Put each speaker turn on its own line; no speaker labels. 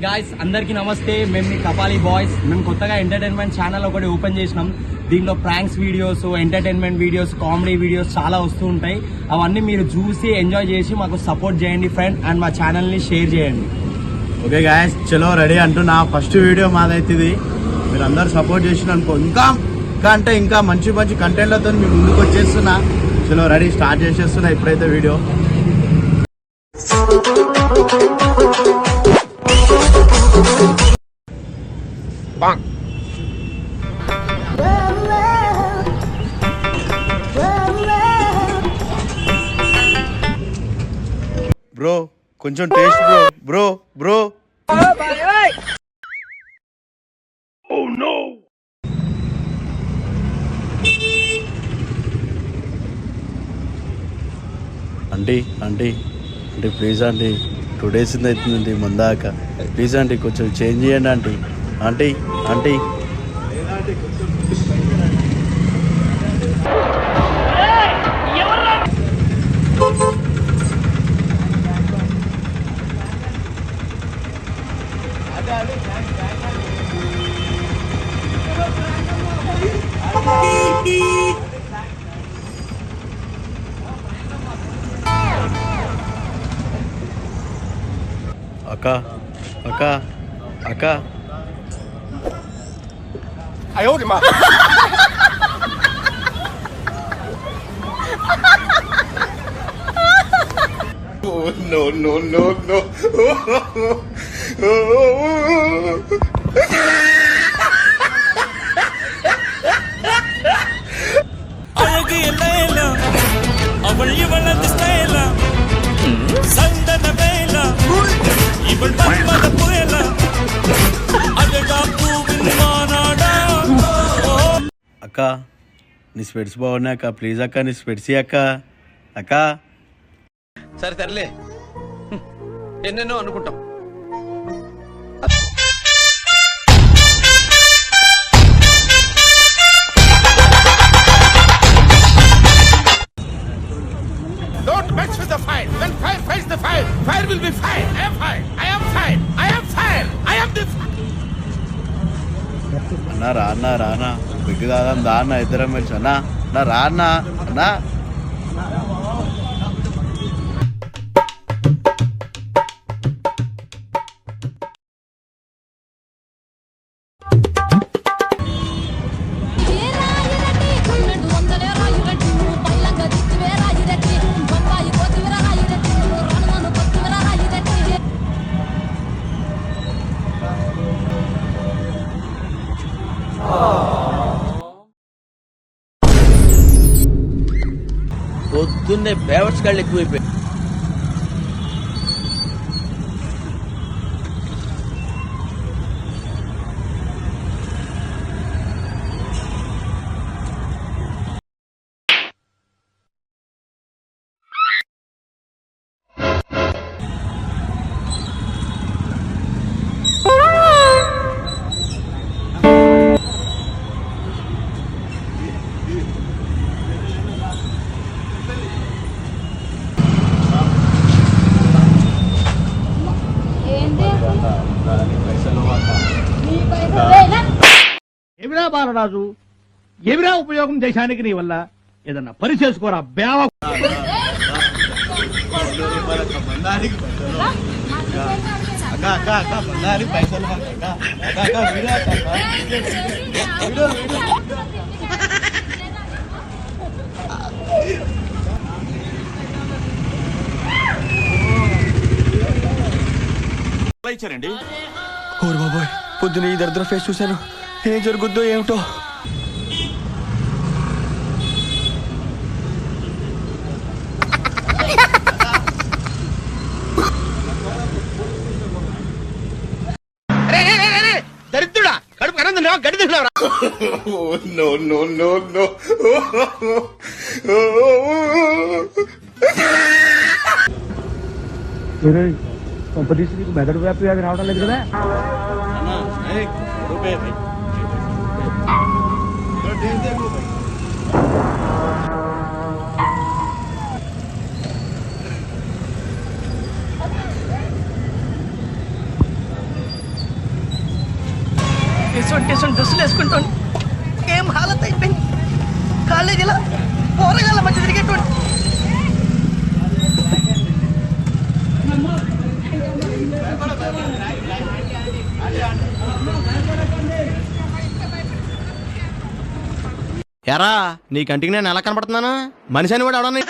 Guys అందరికీ నమస్తే. మేము మీ కపాలి బాయ్స్. మేము కొత్తగా ఎంటర్టైన్మెంట్ ఛానల్ ఒకటి ఓపెన్ చేసినాం. దీంట్లో pranks videos entertainment videos comedy videos చాలా వస్తూ ఉంటాయి. అవన్నీ మీరు చూసి ఎంజాయ్ చేసి మాకు సపోర్ట్ చేయండి ఫ్రెండ్ అండ్ మా ఛానల్ని షేర్ చేయండి.
ఓకే గాయస్ చలో రెడీ అంటున్నా. ఫస్ట్ వీడియో మాదైతే ఇది మీరు అందరు సపోర్ట్ చేసిన అనుకో ఇంకా ఇంకా అంటే ఇంకా మంచి మంచి కంటెంట్లతో మీ ముందుకు వచ్చేస్తున్నా చలో రెడీ స్టార్ట్ చేసేస్తున్నా ఇప్పుడైతే వీడియో. బ్రో కొంచెం taste bro bro bro aunty aunty అంటే ప్లీజ్ ఆంటీ టూ డేస్ అవుతుంది ముందాక ప్లీజ్ ఆంటీ కొంచెం చేంజ్ చేయండి ఆంటీ ఆంటీ అంటే అక్క అక్క అక్క.
அழகு எல்ல அவள் இவளது ஸ்டைல சந்தன வேல இவள் மன்மத புயல அழகா
అక్క నీ స్పెట్స్ బాగున్నాయి అక్క ప్లీజ్ అక్క నీ స్పెట్స్ అక్క అక్క
సరే సర్లే. ఎన్నెన్నో అనుకుంటాం
Don't mess with the fire. When fire fights the fire, fire will be fire. I am fire. I am fire.
అన్న రానా రానా బిగ్గు దాదాం దాన్న ఇద్దరం కలిసి అన్నా నా రానా అన్నా
పొద్దున్నే బేవర్స్ గాళ్ళు
ఎక్కువైపోయాయి.
ఏమిరా బాలరాజు? ఏమిరా ఉపయోగం దేశానికి నీ వల్ల? ఏదన్నా పని చేసుకోరా బేవ
పైసలు వీడియో
ఓరు బాబోయ్ పొద్దున ఈ దరిద్ర ఫేస్ చూశాను. ఏం జరుగుద్దో ఏమిటో.
దరిద్రుడా కడుపు కనందున్నావా గడి తిన్నావా?
కొంపదీసి నీకు మెదడు వ్యాపి అది రావడం లేదు కదా
అన్నా ఏయ్ రూపాయి भाई थोड़ा टेस्ट देखो भाई
సొంటి సొంటి డ్రెస్సులు వేసుకుంటాను ఏం హాలత్ అయిపోయింది కాలేజీలో పోరగాళ్ళ మధ్య తిరిగేటువంటి
ఎరా నీ కంటికి నేను ఎలా కనపడుతున్నానా? మనిషి అని కూడా ఎవడన్నా